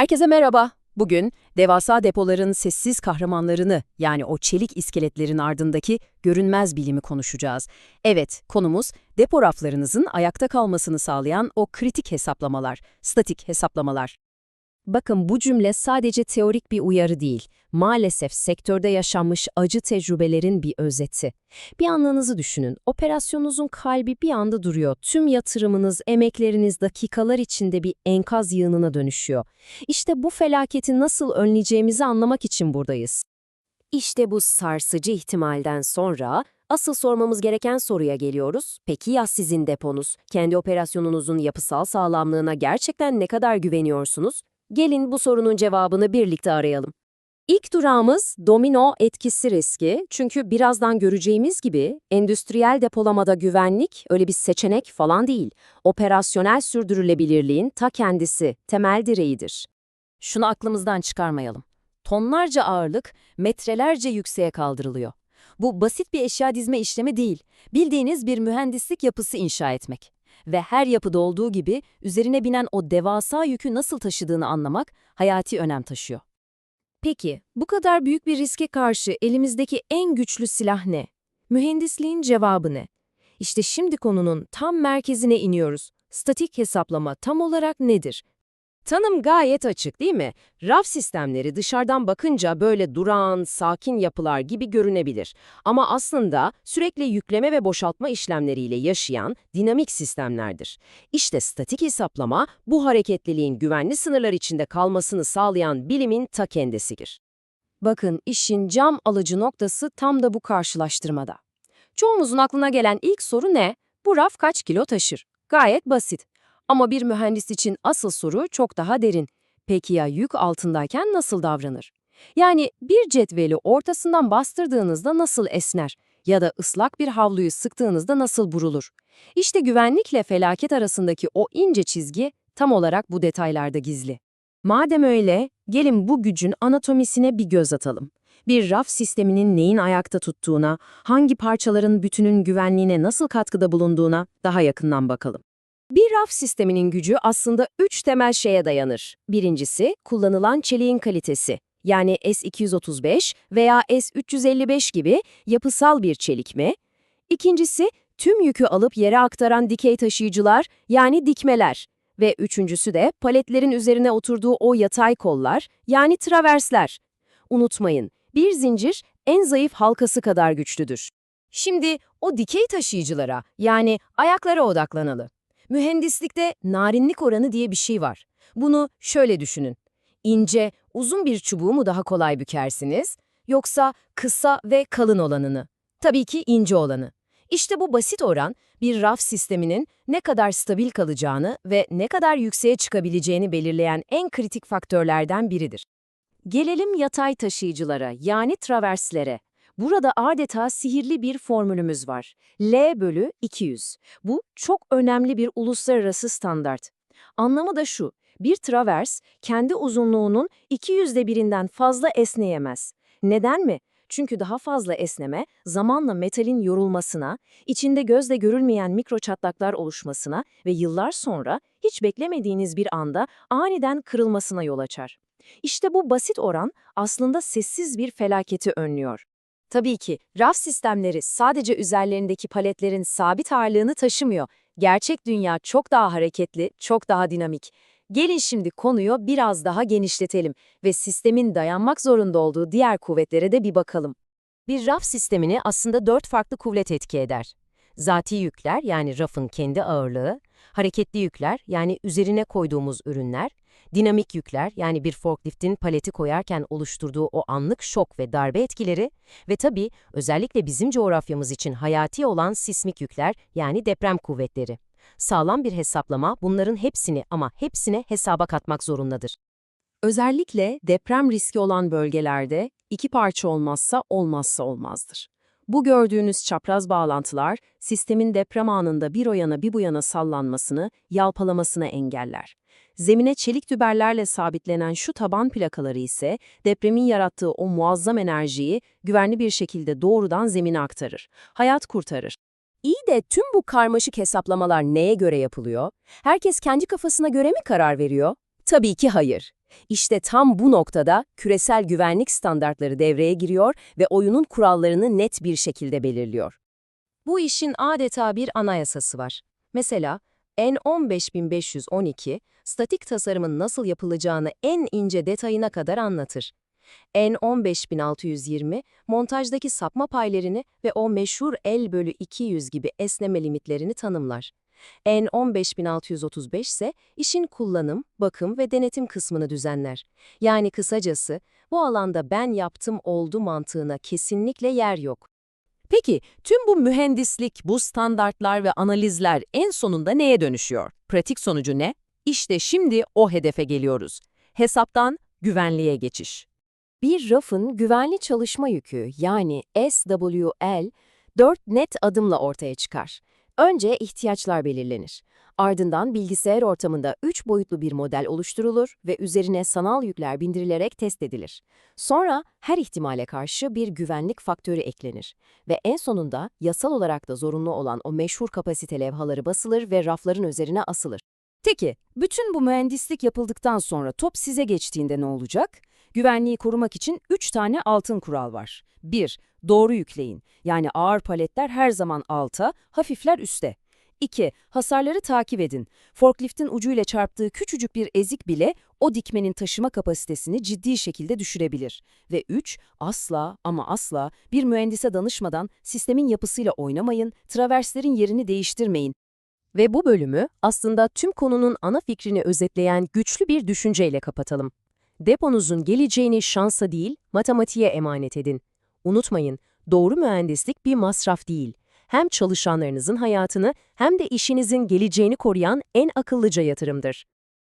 Herkese merhaba. Bugün devasa depoların sessiz kahramanlarını yani o çelik iskeletlerin ardındaki görünmez bilimi konuşacağız. Evet, konumuz depo raflarınızın ayakta kalmasını sağlayan o kritik hesaplamalar, statik hesaplamalar. Bakın bu cümle sadece teorik bir uyarı değil, maalesef sektörde yaşanmış acı tecrübelerin bir özeti. Bir anınızı düşünün, operasyonunuzun kalbi bir anda duruyor, tüm yatırımınız, emekleriniz dakikalar içinde bir enkaz yığınına dönüşüyor. İşte bu felaketi nasıl önleyeceğimizi anlamak için buradayız. İşte bu sarsıcı ihtimalden sonra asıl sormamız gereken soruya geliyoruz. Peki ya sizin deponuz? Kendi operasyonunuzun yapısal sağlamlığına gerçekten ne kadar güveniyorsunuz? Gelin bu sorunun cevabını birlikte arayalım. İlk durağımız domino etkisi riski. Çünkü birazdan göreceğimiz gibi endüstriyel depolamada güvenlik öyle bir seçenek falan değil. Operasyonel sürdürülebilirliğin ta kendisi, temel direğidir. Şunu aklımızdan çıkarmayalım. Tonlarca ağırlık metrelerce yükseğe kaldırılıyor. Bu basit bir eşya dizme işlemi değil. Bildiğiniz bir mühendislik yapısı inşa etmek. Ve her yapıda olduğu gibi üzerine binen o devasa yükü nasıl taşıdığını anlamak hayati önem taşıyor. Peki, bu kadar büyük bir riske karşı elimizdeki en güçlü silah ne? Mühendisliğin cevabı ne? İşte şimdi konunun tam merkezine iniyoruz. Statik hesaplama tam olarak nedir? Tanım gayet açık değil mi? Raf sistemleri dışarıdan bakınca böyle durağan, sakin yapılar gibi görünebilir. Ama aslında sürekli yükleme ve boşaltma işlemleriyle yaşayan dinamik sistemlerdir. İşte statik hesaplama bu hareketliliğin güvenli sınırlar içinde kalmasını sağlayan bilimin ta kendisidir. Bakın işin cam alıcı noktası tam da bu karşılaştırmada. Çoğumuzun aklına gelen ilk soru ne? Bu raf kaç kilo taşır? Gayet basit. Ama bir mühendis için asıl soru çok daha derin. Peki ya yük altındayken nasıl davranır? Yani bir cetveli ortasından bastırdığınızda nasıl esner? Ya da ıslak bir havluyu sıktığınızda nasıl burulur? İşte güvenlikle felaket arasındaki o ince çizgi tam olarak bu detaylarda gizli. Madem öyle, gelin bu gücün anatomisine bir göz atalım. Bir raf sisteminin neyin ayakta tuttuğuna, hangi parçaların bütünün güvenliğine nasıl katkıda bulunduğuna daha yakından bakalım. Bir raf sisteminin gücü aslında üç temel şeye dayanır. Birincisi, kullanılan çeliğin kalitesi. Yani S235 veya S355 gibi yapısal bir çelik mi? İkincisi, tüm yükü alıp yere aktaran dikey taşıyıcılar yani dikmeler. Ve üçüncüsü de paletlerin üzerine oturduğu o yatay kollar yani traversler. Unutmayın, bir zincir en zayıf halkası kadar güçlüdür. Şimdi o dikey taşıyıcılara yani ayaklara odaklanalım. Mühendislikte narinlik oranı diye bir şey var. Bunu şöyle düşünün. İnce, uzun bir çubuğu mu daha kolay bükersiniz, yoksa kısa ve kalın olanını? Tabii ki ince olanı. İşte bu basit oran, bir raf sisteminin ne kadar stabil kalacağını ve ne kadar yükseğe çıkabileceğini belirleyen en kritik faktörlerden biridir. Gelelim yatay taşıyıcılara, yani traverslere. Burada adeta sihirli bir formülümüz var. L bölü 200. Bu çok önemli bir uluslararası standart. Anlamı da şu, bir travers kendi uzunluğunun 200'de birinden fazla esneyemez. Neden mi? Çünkü daha fazla esneme zamanla metalin yorulmasına, içinde gözle görülmeyen mikro çatlaklar oluşmasına ve yıllar sonra hiç beklemediğiniz bir anda aniden kırılmasına yol açar. İşte bu basit oran aslında sessiz bir felaketi önlüyor. Tabii ki raf sistemleri sadece üzerlerindeki paletlerin sabit ağırlığını taşımıyor. Gerçek dünya çok daha hareketli, çok daha dinamik. Gelin şimdi konuyu biraz daha genişletelim ve sistemin dayanmak zorunda olduğu diğer kuvvetlere de bir bakalım. Bir raf sistemini aslında dört farklı kuvvet etki eder. Zati yükler yani rafın kendi ağırlığı, hareketli yükler yani üzerine koyduğumuz ürünler, dinamik yükler yani bir forkliftin paleti koyarken oluşturduğu o anlık şok ve darbe etkileri ve tabii özellikle bizim coğrafyamız için hayati olan sismik yükler yani deprem kuvvetleri. Sağlam bir hesaplama bunların hepsini ama hepsine hesaba katmak zorundadır. Özellikle deprem riski olan bölgelerde iki parça olmazsa olmazsa olmazdır. Bu gördüğünüz çapraz bağlantılar sistemin deprem anında bir o yana bir bu yana sallanmasını, yalpalamasını engeller. Zemine çelik düberlerle sabitlenen şu taban plakaları ise depremin yarattığı o muazzam enerjiyi güvenli bir şekilde doğrudan zemine aktarır. Hayat kurtarır. İyi de tüm bu karmaşık hesaplamalar neye göre yapılıyor? Herkes kendi kafasına göre mi karar veriyor? Tabii ki hayır. İşte tam bu noktada küresel güvenlik standartları devreye giriyor ve oyunun kurallarını net bir şekilde belirliyor. Bu işin adeta bir anayasası var. Mesela N15512, statik tasarımın nasıl yapılacağını en ince detayına kadar anlatır. N15620, montajdaki sapma paylarını ve o meşhur L bölü 200 gibi esneme limitlerini tanımlar. N15635 ise işin kullanım, bakım ve denetim kısmını düzenler. Yani kısacası bu alanda ben yaptım oldu mantığına kesinlikle yer yok. Peki tüm bu mühendislik, bu standartlar ve analizler en sonunda neye dönüşüyor? Pratik sonucu ne? İşte şimdi o hedefe geliyoruz. Hesaptan güvenliğe geçiş. Bir rafın güvenli çalışma yükü yani SWL 4 net adımla ortaya çıkar. Önce ihtiyaçlar belirlenir. Ardından bilgisayar ortamında 3 boyutlu bir model oluşturulur ve üzerine sanal yükler bindirilerek test edilir. Sonra her ihtimale karşı bir güvenlik faktörü eklenir ve en sonunda yasal olarak da zorunlu olan o meşhur kapasite levhaları basılır ve rafların üzerine asılır. Peki, bütün bu mühendislik yapıldıktan sonra top size geçtiğinde ne olacak? Güvenliği korumak için 3 tane altın kural var. 1. Doğru yükleyin. Yani ağır paletler her zaman alta, hafifler üste. 2. Hasarları takip edin. Forkliftin ucuyla çarptığı küçücük bir ezik bile o dikmenin taşıma kapasitesini ciddi şekilde düşürebilir. Ve 3. Asla ama asla bir mühendise danışmadan sistemin yapısıyla oynamayın, traverslerin yerini değiştirmeyin. Ve bu bölümü aslında tüm konunun ana fikrini özetleyen güçlü bir düşünceyle kapatalım. Deponuzun geleceğini şansa değil, matematiğe emanet edin. Unutmayın, doğru mühendislik bir masraf değil. Hem çalışanlarınızın hayatını hem de işinizin geleceğini koruyan en akıllıca yatırımdır.